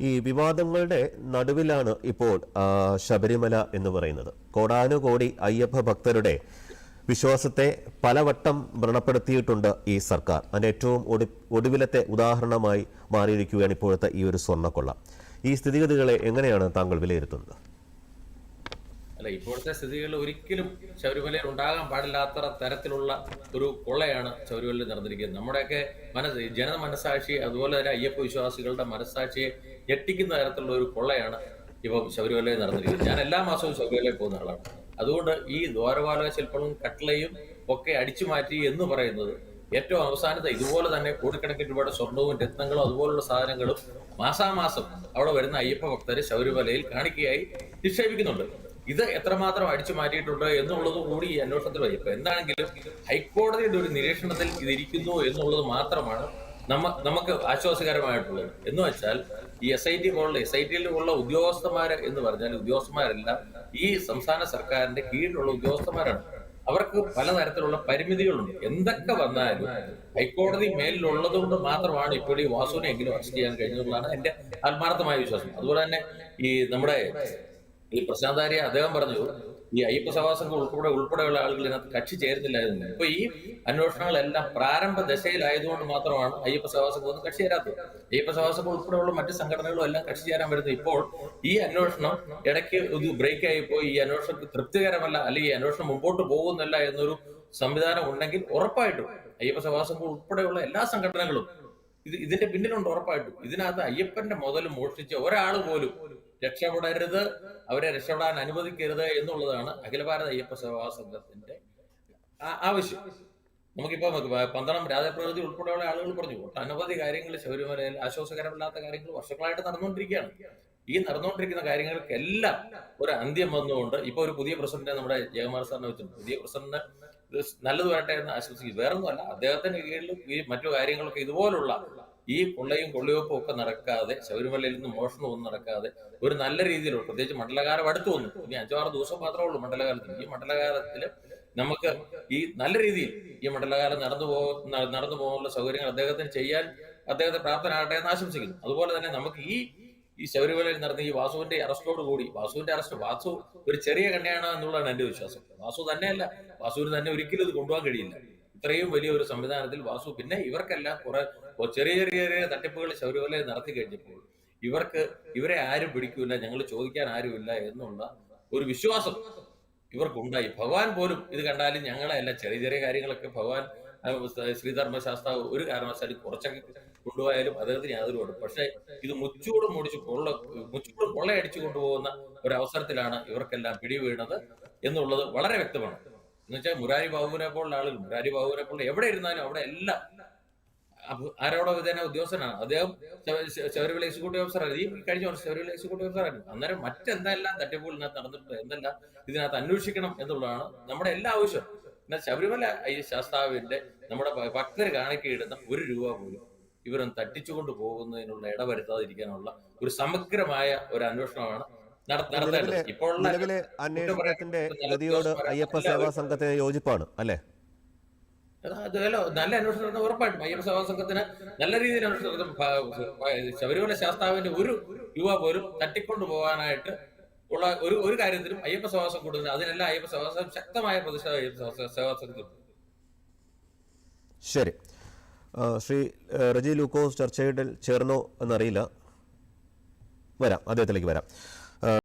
ഈ വിവാദങ്ങളുടെ നടുവിലാണ് ഇപ്പോൾ ശബരിമല എന്ന് പറയുന്നത്. കോടാനുകോടി അയ്യപ്പ ഭക്തരുടെ വിശ്വാസത്തെ പലവട്ടം വ്രണപ്പെടുത്തിയിട്ടുണ്ട് ഈ സർക്കാർ. അതിന്റെ ഏറ്റവും ഒടു ഒടുവിലത്തെ ഉദാഹരണമായി മാറിയിരിക്കുകയാണ് ഇപ്പോഴത്തെ ഈ ഒരു സ്വർണക്കൊള്ള. ഈ സ്ഥിതിഗതികളെ എങ്ങനെയാണ് താങ്കൾ വിലയിരുത്തുന്നത്? അല്ല ഇപ്പോഴത്തെ സ്ഥിതികൾ ഒരിക്കലും ശബരിമലയിൽ ഉണ്ടാകാൻ പാടില്ലാത്ത തരത്തിലുള്ള ഒരു കൊള്ളയാണ് ശബരിമലയിൽ നടന്നിരിക്കുന്നത് നമ്മുടെയൊക്കെ മനസ്സ് ജന മനസ്സാക്ഷി അതുപോലെ തന്നെ അയ്യപ്പ വിശ്വാസികളുടെ മനസ്സാക്ഷിയെ ഞെട്ടിക്കുന്ന തരത്തിലുള്ള ഒരു കൊള്ളയാണ് ഇപ്പം ശബരിമലയിൽ നടന്നിരിക്കുന്നത് ഞാൻ എല്ലാ മാസവും ശബരിമലയിൽ പോകുന്ന ആളാണ്. അതുകൊണ്ട് ഈ ദ്വാരപാലക ശില്പങ്ങളും കട്ട്ളയും ഒക്കെ അടിച്ചു മാറ്റി എന്ന് പറയുന്നത് ഏറ്റവും അവസാനത്തെ ഇതുപോലെ തന്നെ കോടിക്കണക്കിന് രൂപയുടെ സ്വർണവും രത്നങ്ങളും അതുപോലുള്ള സാധനങ്ങളും മാസാമാസം അവിടെ വരുന്ന അയ്യപ്പ ഭക്തരെ ശബരിമലയിൽ കാണിക്കയായി നിക്ഷേപിക്കുന്നുണ്ട്. ഇത് എത്രമാത്രം അടിച്ചു മാറ്റിയിട്ടുണ്ട് എന്നുള്ളത് കൂടി ഈ അന്വേഷണത്തിൽ വരും. എന്താണെങ്കിലും ഹൈക്കോടതിയുടെ ഒരു നിരീക്ഷണത്തിൽ ഇതിരിക്കുന്നു എന്നുള്ളത് മാത്രമാണ് നമ്മ നമുക്ക് ആശ്വാസകരമായിട്ടുള്ളത്. എന്ന് വെച്ചാൽ ഈ എസ് ഐ ടി പോലുള്ള എസ് ഐ ടിയിലുള്ള ഉദ്യോഗസ്ഥന്മാര് എന്ന് പറഞ്ഞാൽ ഉദ്യോഗസ്ഥന്മാരെല്ലാം ഈ സംസ്ഥാന സർക്കാരിന്റെ കീഴിലുള്ള ഉദ്യോഗസ്ഥന്മാരാണ്. അവർക്ക് പലതരത്തിലുള്ള പരിമിതികളുണ്ട്. എന്തൊക്കെ വന്നാലും ഹൈക്കോടതി മേലിലുള്ളത് കൊണ്ട് മാത്രമാണ് ഇപ്പോൾ ഈ വാസുവിനെ എങ്കിലും അറസ്റ്റ് ചെയ്യാൻ കഴിഞ്ഞതെന്നുള്ളതാണ് എന്റെ ആത്മാർത്ഥമായ വിശ്വാസം. അതുപോലെ തന്നെ ഈ നമ്മുടെ ഈ പ്രശാന്താര്യ അദ്ദേഹം പറഞ്ഞു ഈ അയ്യപ്പ സവാസങ്ങൾ ഉൾപ്പെടെ ഉൾപ്പെടെയുള്ള ആളുകൾ ഇതിനകത്ത് കക്ഷി ചേരുന്നില്ലായിരുന്നു. ഇപ്പൊ ഈ അന്വേഷണങ്ങളെല്ലാം പ്രാരംഭ ദശയിലായതുകൊണ്ട് മാത്രമാണ് അയ്യപ്പ സവാസങ്ങൾ ഒന്നും കക്ഷി ചേരാത്തത്. അയ്യപ്പ സവാസങ്ങൾ ഉൾപ്പെടെയുള്ള മറ്റ് സംഘടനകളും എല്ലാം കക്ഷി ചേരാൻ വരുന്നത് ഇപ്പോൾ ഈ അന്വേഷണം ഇടയ്ക്ക് ഒരു ബ്രേക്ക് ആയിപ്പോ ഈ അന്വേഷണത്തിൽ തൃപ്തികരമല്ല അല്ലെങ്കിൽ ഈ അന്വേഷണം മുമ്പോട്ട് പോകുന്നില്ല എന്നൊരു സംവിധാനം ഉണ്ടെങ്കിൽ ഉറപ്പായിട്ടും അയ്യപ്പ സവാസങ്ങൾ ഉൾപ്പെടെയുള്ള എല്ലാ സംഘടനകളും ഇത് ഇതിന്റെ പിന്നിലുണ്ട് ഉറപ്പായിട്ടും. ഇതിനകത്ത് അയ്യപ്പന്റെ മുതൽ മോഷ്ടിച്ച ഒരാൾ പോലും രക്ഷപ്പെടരുത് അവരെ രക്ഷപ്പെടാൻ അനുവദിക്കരുത് എന്നുള്ളതാണ് അഖില ഭാരത അയ്യപ്പ സേവാ സംഘത്തിന്റെ ആവശ്യം നമുക്കിപ്പോ നമുക്ക് പന്തളം രാജപ്രകൃതി ഉൾപ്പെടെയുള്ള ആളുകൾ പറഞ്ഞു ഒട്ടനവധി കാര്യങ്ങൾ ശബരിമലയിൽ ആശ്വാസകരമല്ലാത്ത കാര്യങ്ങൾ വർഷങ്ങളായിട്ട് നടന്നുകൊണ്ടിരിക്കുകയാണ്. ഈ നടന്നുകൊണ്ടിരിക്കുന്ന കാര്യങ്ങൾക്കെല്ലാം ഒരു അന്ത്യം വന്നുകൊണ്ട് ഇപ്പൊ ഒരു പുതിയ പ്രസിഡന്റ് നമ്മുടെ ജയകുമാർ സാറിനെ വെച്ചിട്ടുണ്ട്. പുതിയ പ്രസിഡന്റ് നല്ലത് വരട്ടെ എന്ന് ആശംസിക്കുന്നു വേറൊന്നുമല്ല അദ്ദേഹത്തിന്റെ കീഴിൽ ഈ മറ്റു കാര്യങ്ങളൊക്കെ ഇതുപോലുള്ള ഈ കൊള്ളയും കൊള്ളിവെപ്പും ഒക്കെ നടക്കാതെ ശബരിമലയിൽ നിന്ന് മോഷണമൊന്നും നടക്കാതെ ഒരു നല്ല രീതിയിലുള്ള പ്രത്യേകിച്ച് മണ്ഡലകാലം അടുത്തു വന്നു. ഇനി അഞ്ചാറ് ദിവസം മാത്രമേ ഉള്ളൂ മണ്ഡലകാലത്തിന്. ഈ മണ്ഡലകാലത്തിൽ നമുക്ക് ഈ നല്ല രീതിയിൽ ഈ മണ്ഡലകാലം നടന്നു പോ നടന്നു പോകാനുള്ള സൗകര്യങ്ങൾ അദ്ദേഹത്തിന് ചെയ്യാൻ അദ്ദേഹത്തെ പ്രാപ്തനാകട്ടെ എന്ന് ആശംസിക്കുന്നു. അതുപോലെ തന്നെ നമുക്ക് ഈ ഈ ശബരിമലയിൽ നടന്ന ഈ വാസുവിന്റെ അറസ്റ്റോട് കൂടി വാസുവിന്റെ അറസ്റ്റ് വാസു ഒരു ചെറിയ കണ്ണിയാണ് എന്നുള്ളതാണ് എന്റെ വിശ്വാസം. വാസു തന്നെയല്ല വാസുവിന് തന്നെ ഒരിക്കലും ഇത് കൊണ്ടുപോകാൻ കഴിയില്ല. ഇത്രയും വലിയ ഒരു സംവിധാനത്തിൽ വാസു പിന്നെ ഇവർക്കെല്ലാം കുറെ ചെറിയ ചെറിയ ചെറിയ തട്ടിപ്പുകൾ ശബരിമലയിൽ നടത്തി കഴിഞ്ഞപ്പോൾ ഇവർക്ക് ഇവരെ ആരും പിടിക്കൂല ഞങ്ങൾ ചോദിക്കാൻ ആരുമില്ല എന്നുള്ള ഒരു വിശ്വാസം ഇവർക്കുണ്ടായി. ഭഗവാൻ പോലും ഇത് കണ്ടാലും ഞങ്ങളെ അല്ല ചെറിയ ചെറിയ കാര്യങ്ങളൊക്കെ ഭഗവാൻ ശ്രീധർമ്മശാസ്ത്ര ഒരു കാരണവശാലും കുറച്ചൊക്കെ കൊണ്ടുപോയാലും അദ്ദേഹത്തിന് യാതൊരു കുഴപ്പം പക്ഷെ ഇത് മുച്ചൂടും മുടിച്ച് കൊള്ള മുച്ചൂടും കൊള്ളയടിച്ചു കൊണ്ടുപോകുന്ന ഒരു അവസരത്തിലാണ് ഇവർക്കെല്ലാം പിടി വീണത് എന്നുള്ളത് വളരെ വ്യക്തമാണ്. എന്നുവെച്ചാൽ മുരാരി ബാബുവിനെ പോലുള്ള ആളുകൾ മുരാരി ബാബുവിനെ പോലുള്ള എവിടെ ഇരുന്നാലും അവിടെ എല്ലാം ആരോടോ വിധേന ഉദ്യോഗസ്ഥനാണ്. അദ്ദേഹം ശബരിമല എക്സിക്യൂട്ടീവ് ഓഫീസറാണ് ഈ കഴിഞ്ഞ വർഷം ശബരിമല എക്സിക്യൂട്ടീവ് ഓഫീസറായിരുന്നു. അന്നേരം മറ്റെന്തെല്ലാം തട്ടിപ്പുകൾ ഇതിനകത്ത് നടന്നിട്ടുണ്ട് എന്തെല്ലാം ഇതിനകത്ത് അന്വേഷിക്കണം എന്നുള്ളതാണ് നമ്മുടെ എല്ലാ ആവശ്യം എന്നാൽ ശബരിമല അയ്യ ശാസ്താവിന്റെ നമ്മുടെ ഭക്തർ കാണിക്കയിടുന്ന ഒരു രൂപ പോലും ഇവരൊന്ന് തട്ടിച്ചുകൊണ്ട് പോകുന്നതിനുള്ള ഇടവരുത്താതിരിക്കാനുള്ള ഒരു സമഗ്രമായ ഒരു അന്വേഷണമാണ് നടത്തേണ്ടത്. അന്വേഷണത്തിന്റെ അയ്യപ്പ സേവാ സംഘത്തിന് യോജിപ്പാണ് അല്ലേ? അതല്ലോ നല്ല അന്വേഷണം നടന്ന ഉറപ്പായിട്ടും. അയ്യപ്പ സേവാ സംഘത്തിന് നല്ല രീതിയിൽ അന്വേഷണം ശബരിമല ശാസ്താവിന്റെ ഒരു യുവ പോലും തട്ടിക്കൊണ്ടു പോകാനായിട്ട് ഉള്ള ഒരു ഒരു കാര്യത്തിലും അയ്യപ്പ സഹവാസം കൊടുക്കുന്നത് അതിനെല്ലാം അയ്യപ്പ സഹവാസം ശക്തമായ പ്രതിഷേധം അയ്യപ്പ സംഘത്തിൽ ശരി. ശ്രീ റജി ലൂക്കോസ് ചർച്ചയിൽ ചേർന്നോ എന്നറിയില്ല. വരാം അദ്ദേഹത്തിലേക്ക് വരാം.